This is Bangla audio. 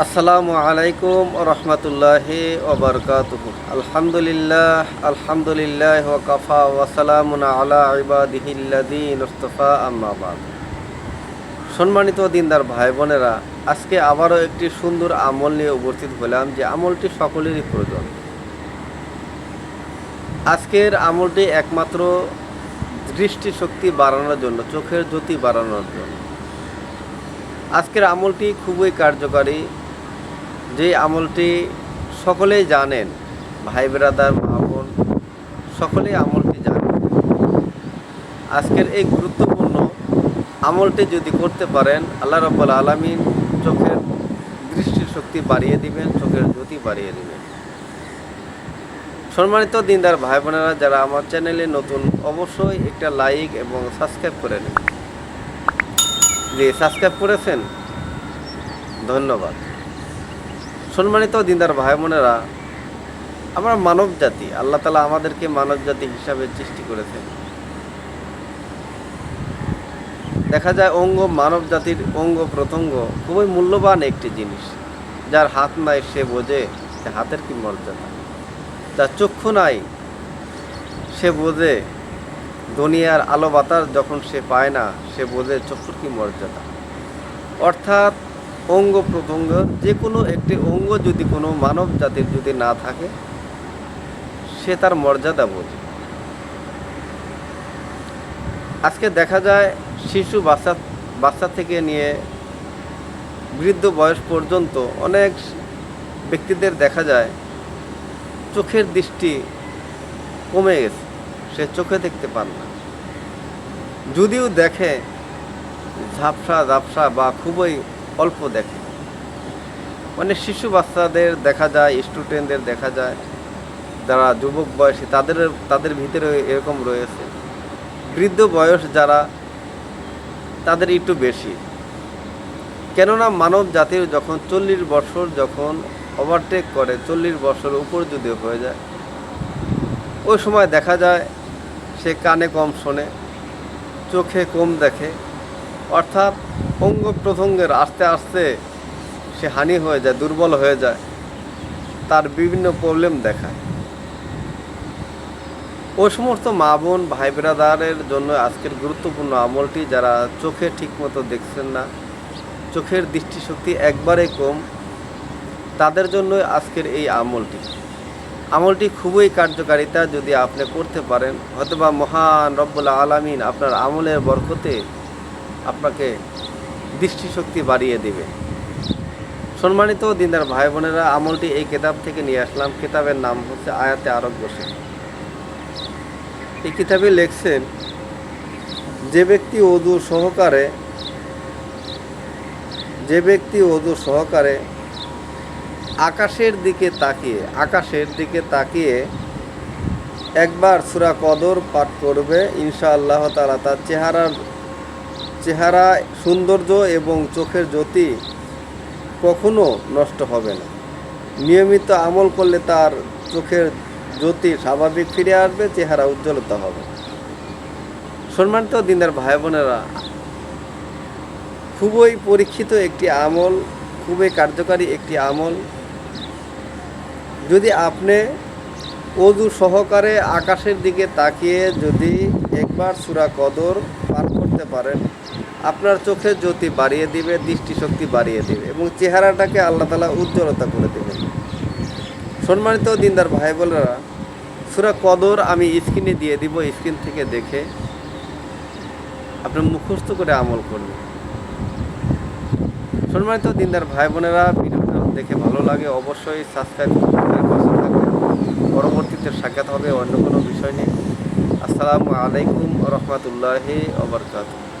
আসসালামু আলাইকুম রহমতুল্লাহি ওবরকাতুহু আলহামদুলিল্লাহ আলহামদুলিল্লাহ ওয়াকাফা ওয়াসালামুন আলা ইবাদিহিল্লাদিন মুস্তফা আম্মাবাদ সম্মানিত দিনদার ভাই বোনেরা আজকে আবারও একটি সুন্দর আমল নিয়ে উপস্থিত হলাম যে আমলটি সকলেরই প্রয়োজন। আজকের আমলটি একমাত্র দৃষ্টিশক্তি বাড়ানোর জন্য, চোখের জ্যোতি বাড়ানোর জন্য। আজকের আমলটি খুবই কার্যকারী যে আমলটি সকলেই জানেন, ভাই ব্রাদার, মা বোন, সকলেই আমলটি জানেন। আজকের এই গুরুত্বপূর্ণ আমলটি যদি করতে পারেন, আল্লাহ রব্বুল আলমিন চোখের দৃষ্টিশক্তি বাড়িয়ে দিবেন, চোখের জ্যোতি বাড়িয়ে দিবেন। সম্মানিত দিনদার ভাই বোনেরা, যারা আমার চ্যানেলে নতুন, অবশ্যই একটা লাইক এবং সাবস্ক্রাইব করে নিন জি, সাবস্ক্রাইব করেছেন? ধন্যবাদ। সম্মানিত দিনদার ভাই বোনেরা, আমরা মানব জাতি, আল্লাহ তালা আমাদেরকে মানব জাতি হিসাবে সৃষ্টি করেছেন দেখা যায় অঙ্গ মানব জাতির অঙ্গ প্রত্যঙ্গ খুবই মূল্যবান একটি জিনিস, যার হাত নাই সে বোঝে যে হাতের কি মর্যাদা। যার চক্ষু নাই সে বোঝে দুনিয়ার আলো বাতাস যখন সে পায় না, সে বোঝে চক্ষুর কি মর্যাদা। অর্থাৎ অঙ্গ প্রত্যঙ্গ যে কোনো একটি অঙ্গ যদি কোনো মানব জাতির যদি না থাকে, সে তার মর্যাদা বোঝে। আজকে দেখা যায় শিশু বাচ্চা বাচ্চা থেকে নিয়ে বৃদ্ধ বয়স পর্যন্ত অনেক ব্যক্তিদের দেখা যায়, চোখের দৃষ্টি কমে গেছে। সে চোখে দেখতে পান না। যদিও দেখে ঝাপসা ঝাপসা বা খুবই অল্প দেখে। মানে শিশু বাচ্চাদের দেখা যায় স্টুডেন্টদের দেখা যায়, যারা যুবক বয়সী, তাদের তাদের ভিতরে এরকম রয়েছে। বৃদ্ধ বয়স যারা, তাদের একটু বেশি। কেননা মানব জাতির যখন চল্লিশ বছর যখন ওভারটেক করে, চল্লিশ বছর উপর যদি হয়ে যায়, ওই সময় দেখা যায়, সে কানে কম শোনে, চোখে কম দেখে। অর্থাৎ অঙ্গ প্রত্যঙ্গের আস্তে আস্তে সে হানি হয়ে যায়, দুর্বল হয়ে যায়, তার বিভিন্ন প্রবলেম দেখায়। ওই সমস্ত মা বোন, ভাই ব্রাদারের জন্য আজকের গুরুত্বপূর্ণ আমলটি, যারা চোখে ঠিকমতো দেখছেন না, চোখের দৃষ্টিশক্তি একবারে কম, তাদের জন্য আজকের এই আমলটি। আমলটি খুবই কার্যকারিতা যদি আপনি করতে পারেন, হয়তোবা মহান রব্বুল আলামিন আপনার আমলের বরকতে আপনাকে দৃষ্টিশক্তি বাড়িয়ে দেবে। সম্মানিত দিনদার ভাই বোনেরা আমলটি এই কিতাব থেকে নিয়ে আসলাম। কেতাবের নাম হচ্ছে আয়াতে আরোগ্য শেখ এই কিতাবে লেখছেন, যে ব্যক্তি অদূর সহকারে, যে ব্যক্তি অদূর সহকারে আকাশের দিকে তাকিয়ে, আকাশের দিকে তাকিয়ে একবার সুরা কদর পাঠ করবে ইনশা আল্লাহ তালা তার চেহারার চেহারা, সৌন্দর্য এবং চোখের জ্যোতি কখনো নষ্ট হবে না। নিয়মিত আমল করলে তার চোখের জ্যোতি স্বাভাবিক ফিরে আসবে, চেহারা উজ্জ্বলতা হবে। সম্মানিত দিনের ভাই বোনেরা খুবই পরীক্ষিত একটি আমল, খুবই কার্যকারী একটি আমল। যদি আপনি অজু সহকারে আকাশের দিকে তাকিয়ে যদি একবার সুরা কদর পার করতে পারেন, আপনার চোখের জ্যোতি বাড়িয়ে দিবে, দৃষ্টিশক্তি বাড়িয়ে দিবে এবং চেহারাটাকে আল্লাহ তালা উজ্জ্বলতা করে দেবেন। সম্মানিত দিনদার ভাই বোনেরা সুরা কদর আমি স্ক্রিনে দিয়ে দিব, স্ক্রিন থেকে দেখে আপনি মুখস্থ করে আমল করবেন সম্মানিত দিনদার ভাই বোনেরা ভিডিওটা দেখে ভালো লাগে, অবশ্যই সাবস্ক্রাইব পরবর্তীতে সাক্ষাৎ হবে অন্য কোনো বিষয় নিয়ে। আসসালামু আলাইকুম রহমতুল্লাহি ওবরকাতুহ